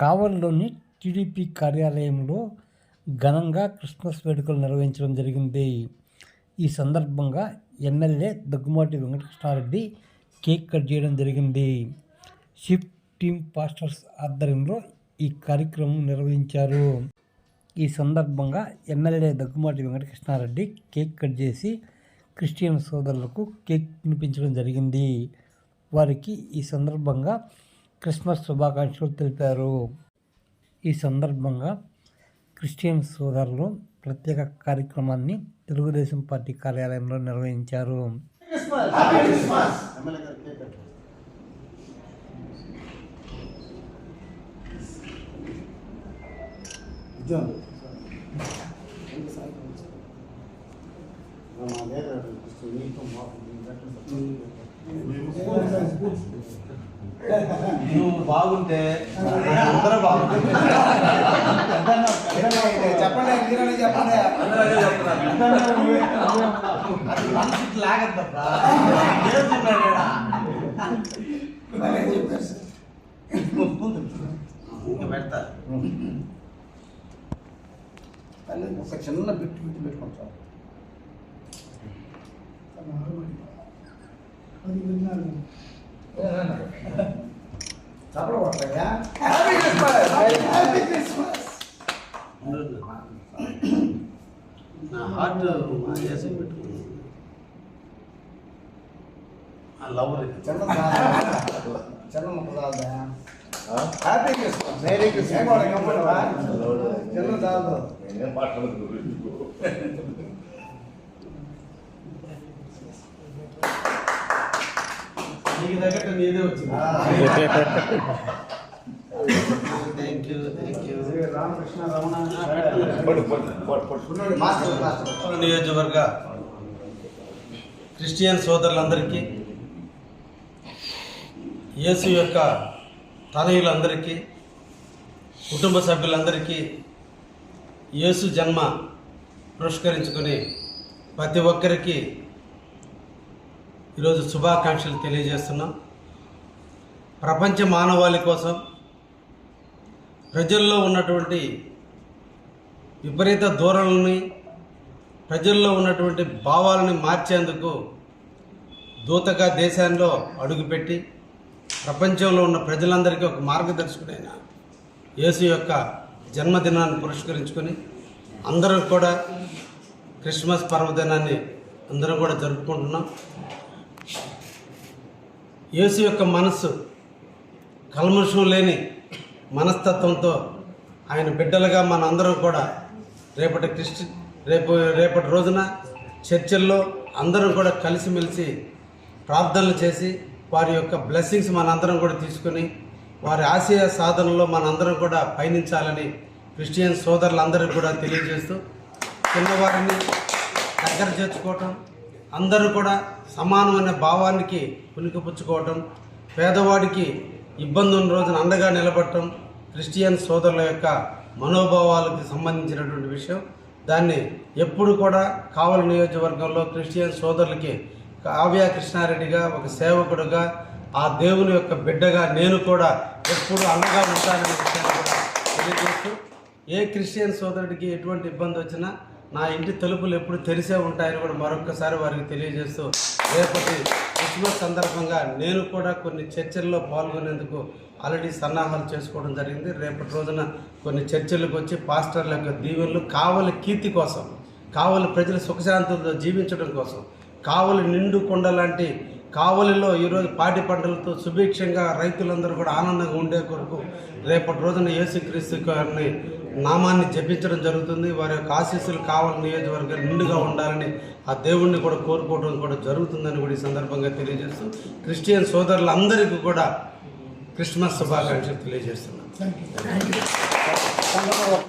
కావలిలోని TDP కార్యాలయంలో ఘనంగా Christmas వేడుకలు నిర్వహించడం జరిగింది. ఈ సందర్భంగా MLA Daggumati Venkatakrishna Reddy cake cut చేయడం జరిగింది. షిఫ్ట్ టీమ్ పాస్టర్స్ ఆధ్వర్యంలో ఈ కార్యక్రమం నిర్వహించారు. ఈ సందర్భంగా MLA Daggumati Venkatakrishna Reddy cake cut చేసి క్రిస్టియన్ సోదరులకు కేక్ తినిపించడం జరిగింది. వారికి ఈ సందర్భంగా క్రిస్మస్ శుభాకాంక్షలు తెలిపారు. ఈ సందర్భంగా క్రిస్టియన్ సోదరులు ప్రత్యేక కార్యక్రమాన్ని తెలుగుదేశం పార్టీ కార్యాలయంలో నిర్వహించారు. ఎమ్మెల్యే గారు నువ్వు బాగుంటే అందరూ బాగుంటారు. చెప్పండి మీరని చెప్పండి. అది లాగద్దబ్బా పెడతా ఒక చిన్న బిట్ బిట్ పెట్టుకుంటాం చెప్పడం కొడతాయా హ్యాపీ క్రిస్మస్ హ్యాపీ క్రిస్మస్ నా హార్ట్ చేసి పెట్టుకున్నాను ఆ లవ్ చిన్న చాలు. చిన్న ముక్క చాలదా హ్యాపీ క్రిస్మస్ మేరీ క్రిస్మస్ చిన్న చాలు నీకు తగ్గట్టు నీదే వచ్చింది. Thank you thank you Ramakrishna Ramana నియోజకవర్గ క్రిస్టియన్ సోదరులందరికీ యేసు యొక్క తనయులందరికీ కుటుంబ సభ్యులందరికీ యేసు జన్మ పురస్కరించుకుని ప్రతి ఒక్కరికి ఈరోజు శుభాకాంక్షలు తెలియజేస్తున్నాం. ప్రపంచ మానవాళి కోసం ప్రజల్లో ఉన్నటువంటి విపరీత ధోరణుల్ని ప్రజల్లో ఉన్నటువంటి భావాలని మార్చేందుకు దూతగా దేశంలో అడుగుపెట్టి ప్రపంచంలో ఉన్న ప్రజలందరికీ ఒక మార్గదర్శకుడైన యేసు యొక్క జన్మదినాన్ని పురస్కరించుకొని అందరం కూడా క్రిస్మస్ పర్వదినాన్ని అందరం కూడా జరుపుకుంటున్నాం. యేసు యొక్క మనస్సు కల్మషం లేని మనస్తత్వంతో ఆయన బిడ్డలుగా మనందరం కూడా రేపటి క్రిస్టి రేపు రేపటి రోజున చర్చిల్లో అందరం కూడా కలిసిమెలిసి ప్రార్థనలు చేసి వారి యొక్క బ్లెస్సింగ్స్ మనందరం కూడా తీసుకుని వారి ఆశయ సాధనలో మనందరం కూడా పయనించాలని క్రిస్టియన్ సోదరులందరికీ కూడా తెలియజేస్తూ చిన్నవారిని దగ్గర చేర్చుకోవటం అందరూ కూడా సమానమైన భావానికి పుణికిపుచ్చుకోవటం పేదవాడికి ఇబ్బంది ఉన్న రోజున అండగా నిలబడటం క్రిస్టియన్ సోదరుల యొక్క మనోభావాలకు సంబంధించినటువంటి విషయం. దాన్ని ఎప్పుడు కూడా కావలి నియోజకవర్గంలో క్రిస్టియన్ సోదరులకి కావ్య కృష్ణారెడ్డిగా ఒక సేవకుడుగా ఆ దేవుని యొక్క బిడ్డగా నేను కూడా ఎప్పుడు అండగా ఉంటానని విషయాన్ని కూడా తెలియజేస్తూ ఏ క్రిస్టియన్ సోదరుడికి ఎటువంటి ఇబ్బంది వచ్చినా నా ఇంటి తలుపులు ఎప్పుడు తెరిసే ఉంటాయని కూడా మరొకసారి వారికి తెలియజేస్తూ రేపటి క్రిస్మస్ సందర్భంగా నేను కూడా కొన్ని చర్చల్లో పాల్గొనేందుకు ఆల్రెడీ సన్నాహాలు చేసుకోవడం జరిగింది. రేపటి రోజున కొన్ని చర్చలకు వచ్చి పాస్టర్ల యొక్క దీవెనలు కావలి కీర్తి కోసం కావలి ప్రజల సుఖశాంతులతో జీవించడం కోసం కావలి నిండు కొండ లాంటి కావలిలో ఈరోజు పాటి పంటలతో సుభిక్షంగా రైతులందరూ కూడా ఆనందంగా ఉండే కొరకు రేపటి రోజున యేసుక్రీస్తు గారిని నామాన్ని జపించడం జరుగుతుంది. వారి యొక్క ఆశీస్సులు కావాలని నియోజకవర్గం నిండుగా ఉండాలని ఆ దేవుణ్ణి కూడా కోరుకోవడం కూడా జరుగుతుందని కూడా ఈ సందర్భంగా తెలియజేస్తూ క్రిస్టియన్ సోదరులందరికీ కూడా క్రిస్మస్ శుభాకాంక్షలు తెలియజేస్తున్నాను.